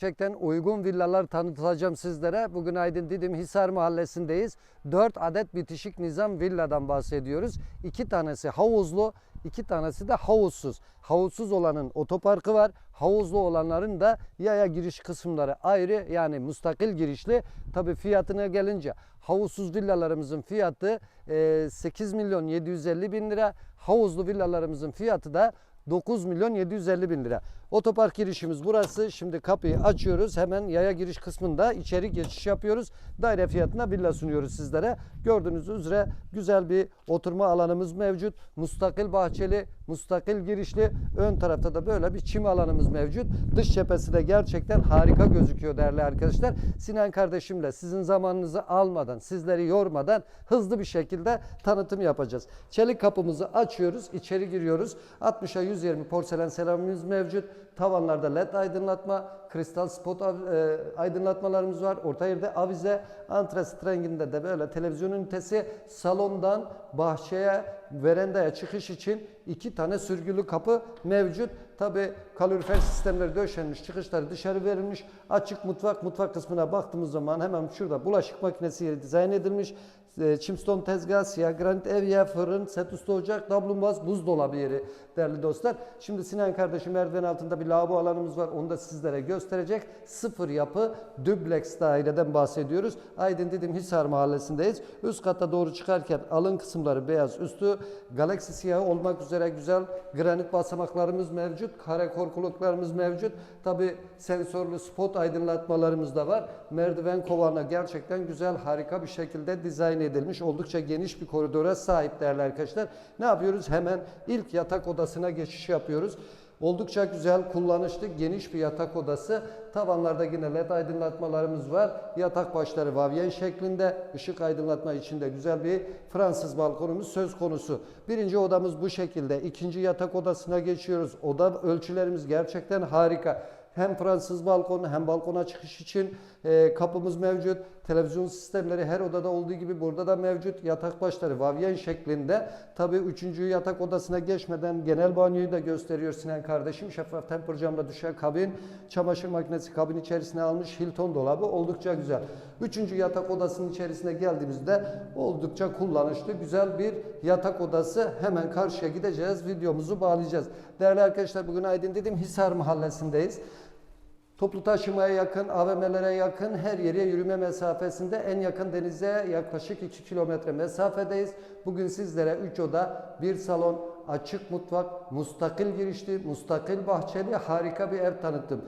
Gerçekten uygun villalar tanıtacağım sizlere. Bugün Aydın Didim Hisar Mahallesi'ndeyiz. 4 adet bitişik nizam villadan bahsediyoruz. 2 tanesi havuzlu, 2 tanesi de havuzsuz. Havuzsuz olanın otoparkı var. Havuzlu olanların da yaya giriş kısımları ayrı yani müstakil girişli. Tabi fiyatına gelince havuzsuz villalarımızın fiyatı e, 8 milyon 750 bin lira. Havuzlu villalarımızın fiyatı da 9 milyon 750 bin lira. Otopark girişimiz burası. Şimdi kapıyı açıyoruz. Hemen yaya giriş kısmında içeri geçiş yapıyoruz. Daire fiyatına villa sunuyoruz sizlere. Gördüğünüz üzere güzel bir oturma alanımız mevcut. Mustakil bahçeli, mustakil girişli. Ön tarafta da böyle bir çim alanımız mevcut. Dış cephesi de gerçekten harika gözüküyor değerli arkadaşlar. Sinan kardeşimle sizin zamanınızı almadan, sizleri yormadan hızlı bir şekilde tanıtım yapacağız. Çelik kapımızı açıyoruz, içeri giriyoruz. 60'a 120 porselen seramimiz mevcut. Tavanlarda led aydınlatma, kristal spot e, aydınlatmalarımız var. Orta yerde avize, antrasit renginde de böyle televizyon ünitesi. Salondan bahçeye, verandaya çıkış için iki tane sürgülü kapı mevcut. Tabi kalorifer sistemleri döşenmiş, çıkışları dışarı verilmiş. Açık mutfak, mutfak kısmına baktığımız zaman hemen şurada bulaşık makinesi yeri dizayn edilmiş. E, Çimston tezgah, siyah granit evye, fırın, set üstü ocak, tablumbaz, buzdolabı yeri değerli dostlar. Şimdi Sinan kardeşim merdiven altında bir lavabo alanımız var. Onu da sizlere gösterecek. Sıfır yapı dubleks daireden bahsediyoruz. Aydın Didim Hisar mahallesindeyiz. Üst kata doğru çıkarken alın kısımları beyaz, üstü galaksi siyahı olmak üzere güzel granit basamaklarımız mevcut. Kare korkuluklarımız mevcut. Tabi sensörlü spot aydınlatmalarımız da var. Merdiven kovanı gerçekten güzel, harika bir şekilde dizayn edilmiş. Oldukça geniş bir koridora sahip değerli arkadaşlar. Ne yapıyoruz? Hemen ilk yatak odasına geçiş yapıyoruz. Oldukça güzel, kullanışlı, geniş bir yatak odası. Tavanlarda yine led aydınlatmalarımız var. Yatak başları vavyen şeklinde. ışık aydınlatma içinde güzel bir Fransız balkonumuz söz konusu. Birinci odamız bu şekilde. İkinci yatak odasına geçiyoruz. Oda ölçülerimiz gerçekten harika. Hem Fransız balkonu hem balkona çıkış için e, kapımız mevcut. Televizyon sistemleri her odada olduğu gibi burada da mevcut. Yatak başları vavyen şeklinde. Tabii üçüncü yatak odasına geçmeden genel banyoyu da gösteriyor Sinan kardeşim. Şeffaf temper camla düşen kabin, çamaşır makinesi kabin içerisine almış. Hilton dolabı oldukça güzel. Üçüncü yatak odasının içerisine geldiğimizde oldukça kullanışlı güzel bir yatak odası. Hemen karşıya gideceğiz. Videomuzu bağlayacağız. Değerli arkadaşlar bugün Aydın dedim Hisar mahallesindeyiz. Toplu taşımaya yakın, AVM'lere yakın, her yere yürüme mesafesinde en yakın denize yaklaşık 2 kilometre mesafedeyiz. Bugün sizlere 3 oda, bir salon, açık mutfak, mustakil girişli, mustakil bahçeli harika bir ev tanıttım.